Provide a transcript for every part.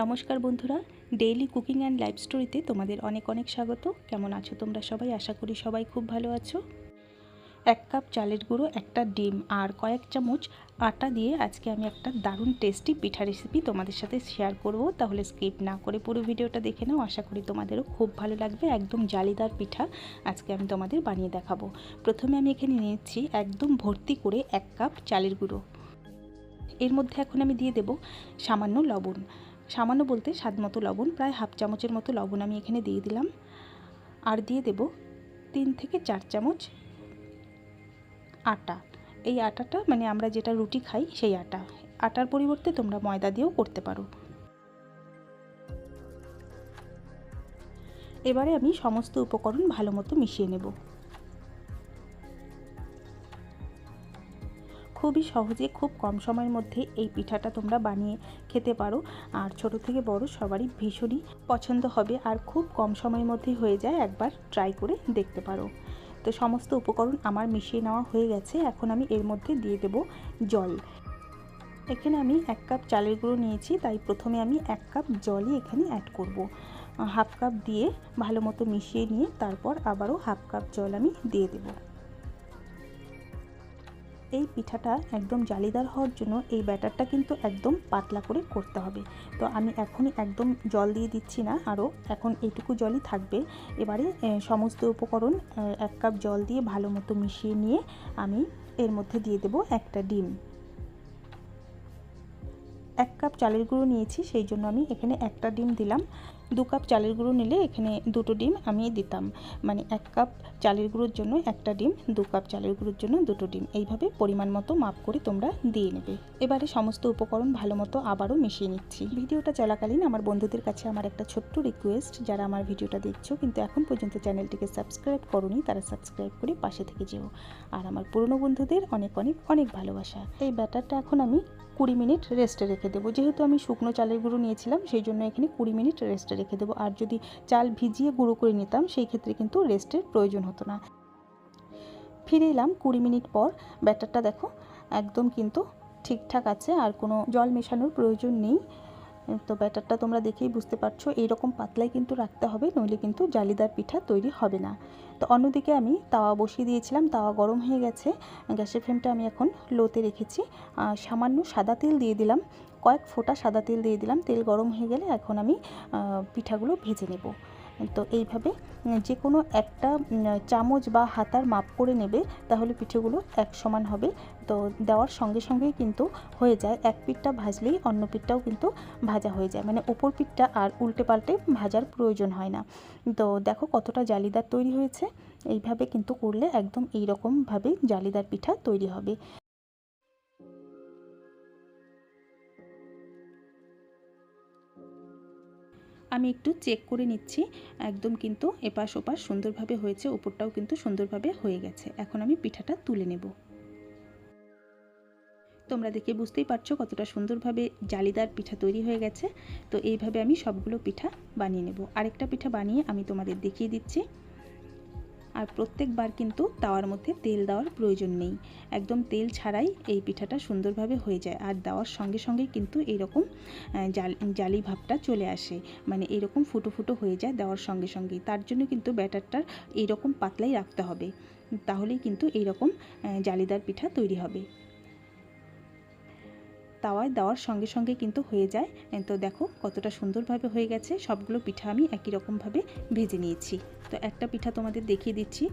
নমস্কার বন্ধুরা daily cooking and life স্টোরিতে তোমাদের অনেক অনেক স্বাগত। কেমন আছো তোমরা সবাই? আশা করি সবাই খুব ভালো আছো। এক কাপ চালের গুঁড়ো, একটা ডিম আর কয়েক চামচ আটা দিয়ে আজকে আমি একটা দারুণ টেস্টি পিঠা রেসিপি তোমাদের সাথে শেয়ার করব। তাহলে স্কিপ না করে পুরো ভিডিওটা দেখে নাও। আশা করি তোমাদেরও খুব ভালো লাগবে। একদম জালিদার পিঠা আজকে আমি তোমাদের বানিয়ে দেখাবো। প্রথমে আমি এখানে নিয়েছি একদম ভর্তি করে এক কাপ চালের গুঁড়ো। এর মধ্যে এখন আমি দিয়ে দেব সামান্য লবণ। সামান্য বলতে স্বাদ মতো লবণ, প্রায় হাফ চামচের মতো লবণ আমি এখানে দিয়ে দিলাম। আর দিয়ে দেব তিন থেকে চার চামচ আটা। এই আটাটা মানে আমরা যেটা রুটি খাই সেই আটা। আটার পরিবর্তে তোমরা ময়দা দিয়েও করতে পারো। এবারে আমি সমস্ত উপকরণ ভালো মতো মিশিয়ে নেব। খুবই সহজে খুব কম সময়ের মধ্যে এই পিঠাটা তোমরা বানিয়ে খেতে পারো। আর ছোট থেকে বড় সবারই ভীষণই পছন্দ হবে আর খুব কম সময়ের মধ্যেই হয়ে যায়, একবার ট্রাই করে দেখতে পারো। তো সমস্ত উপকরণ আমার মিশিয়ে নেওয়া হয়ে গেছে, এখন আমি এর মধ্যে দিয়ে দেব জল। এখানে আমি এক কাপ চালের গুঁড়ো নিয়েছি, তাই প্রথমে আমি এক কাপ জলই এখানে অ্যাড করব। হাফ কাপ দিয়ে ভালো মতো মিশিয়ে নিয়ে তারপর আবারও হাফ কাপ জল আমি দিয়ে দেবো। এই পিঠাটা একদম জালিদার হওয়ার জন্য এই ব্যাটারটা কিন্তু একদম পাতলা করে করতে হবে। তো আমি এখনই একদম জল দিয়ে দিচ্ছি না, আরও এখন এইটুকু জলই থাকবে। এবারে সমস্ত উপকরণ এক কাপ জল দিয়ে ভালো মতো মিশিয়ে নিয়ে আমি এর মধ্যে দিয়ে দেব একটা ডিম। এক কাপ চালের গুঁড়ো নিয়েছি, সেই জন্য আমি এখানে একটা ডিম দিলাম। দু কাপ চালের গুঁড়ো নিলে এখানে দুটো ডিম আমি দিতাম। মানে এক কাপ চালের গুঁড়োর জন্য একটা ডিম, দু কাপ চালের গুঁড়োর জন্য দুটো ডিম। এইভাবে পরিমাণ মতো মাপ করে তোমরা দিয়ে নেবে। এবারে সমস্ত উপকরণ ভালো মতো আবারও মিশিয়ে নিচ্ছি। ভিডিওটা চলাকালীন আমার বন্ধুদের কাছে আমার একটা ছোট্ট রিকোয়েস্ট যারা আমার ভিডিওটা দেখছ কিন্তু এখন পর্যন্ত চ্যানেলটিকে সাবস্ক্রাইব করনি, তারা সাবস্ক্রাইব করে পাশে থেকে যেও। আর আমার পুরনো বন্ধুদের অনেক অনেক অনেক ভালোবাসা। এই ব্যাটারটা এখন আমি কুড়ি মিনিট রেস্টে রেখে দেবো। যেহেতু আমি শুকনো চালের গুঁড়ো নিয়েছিলাম, সেই জন্য এখানে কুড়ি মিনিট রেস্টে রেখে দেবো। আর যদি চাল ভিজিয়ে গুঁড়ো করে নিতাম, সেই ক্ষেত্রে কিন্তু রেস্টের প্রয়োজন হতো না। ফিরে এলাম কুড়ি মিনিট পর। ব্যাটারটা দেখো, একদম কিন্তু ঠিকঠাক আছে, আর কোনো জল মেশানোর প্রয়োজন নেই। তো ব্যাটারটা তোমরা দেখেই বুঝতে পারছ, এইরকম পাতলাই কিন্তু রাখতে হবে, নইলে কিন্তু জালিদার পিঠা তৈরি হবে না। তো অন্যদিকে আমি তাওয়া বসিয়ে দিয়েছিলাম, তাওয়া গরম হয়ে গেছে। গ্যাসের ফ্লেমটা আমি এখন লোতে রেখেছি। সামান্য সাদা তেল দিয়ে দিলাম। কয়েক ফোঁটা সাদা তেল দিয়ে দিলাম। তেল গরম হয়ে গেলে এখন আমি পিঠাগুলো ভেজে নেব। তো এইভাবে যে কোনো একটা চামচ বা হাতার মাপ করে নেবে, তাহলে পিঠেগুলো এক সমান হবে। তো দেওয়ার সঙ্গে সঙ্গেই কিন্তু হয়ে যায়। এক পিঠটা ভাজলেই অন্য পিঠটাও কিন্তু ভাজা হয়ে যায়। মানে ওপর পিঠটা আর উল্টে পাল্টে ভাজার প্রয়োজন হয় না। তো দেখো কতটা জালিদার তৈরি হয়েছে। এইভাবে কিন্তু করলে একদম এইরকমভাবে জালিদার পিঠা তৈরি হবে। আমি একটু চেক করে নিচ্ছি। একদম কিন্তু এপাশ ওপাশ সুন্দরভাবে হয়েছে ওপরটাও কিন্তু সুন্দরভাবে হয়ে গেছে। এখন আমি পিঠাটা তুলে নেব। তোমরা দেখে বুঝতেই পারছ কতটা সুন্দরভাবে জালিদার পিঠা তৈরি হয়ে গেছে। তো এইভাবে আমি সবগুলো পিঠা বানিয়ে নেব। আরেকটা পিঠা বানিয়ে আমি তোমাদের দেখিয়ে দিচ্ছি। আর প্রত্যেকবার কিন্তু তাওয়ার মধ্যে তেল দেওয়ার প্রয়োজন নেই। একদম তেল ছাড়াই এই পিঠাটা সুন্দরভাবে হয়ে যায়। আর দেওয়ার সঙ্গে সঙ্গে কিন্তু এরকম জালি ভাবটা চলে আসে। মানে এরকম ফুটো ফুটো হয়ে যায় দেওয়ার সঙ্গে সঙ্গেই। তার জন্য কিন্তু ব্যাটারটার এইরকম পাতলাই রাখতে হবে। তাহলেই কিন্তু এইরকম জালিদার পিঠা তৈরি হবে। তাওয়ায় দেওয়ার সঙ্গে সঙ্গে কিন্তু হয়ে যায়। তো দেখো কতটা সুন্দরভাবে হয়ে গেছে। সবগুলো পিঠা আমি একই রকমভাবে ভেজে নিয়েছি। তো একটা পিঠা তোমাদের দেখিয়ে দিচ্ছি।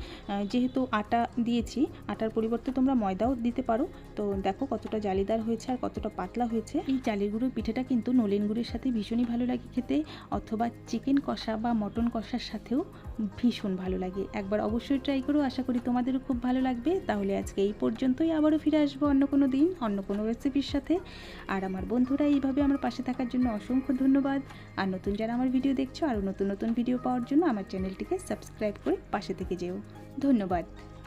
যেহেতু আটা দিয়েছি, আটার পরিবর্তে তোমরা ময়দাও দিতে পারো। তো দেখো কতটা জালিদার হয়েছে আর কতটা পাতলা হয়েছে। এই চালের গুঁড়োর পিঠাটা কিন্তু নলেন গুঁড়ের সাথে ভীষণই ভালো লাগে খেতে। অথবা চিকেন কষা বা মটন কষার সাথেও ভীষণ ভালো লাগে। একবার অবশ্যই ট্রাই করো, আশা করি তোমাদেরও খুব ভালো লাগবে। তাহলে আজকে এই পর্যন্তই আবারও ফিরে আসব অন্য কোনো দিন, অন্য কোনো রেসিপির সাথে। আর আমার বন্ধুরা এইভাবে আমার পাশে থাকার জন্য অসংখ্য ধন্যবাদ। আর নতুন যারা আমার ভিডিও দেখছ, আরও নতুন নতুন ভিডিও পাওয়ার জন্য আমার চ্যানেলটিকে সাবস্ক্রাইব করে পাশে থেকে যেও। ধন্যবাদ।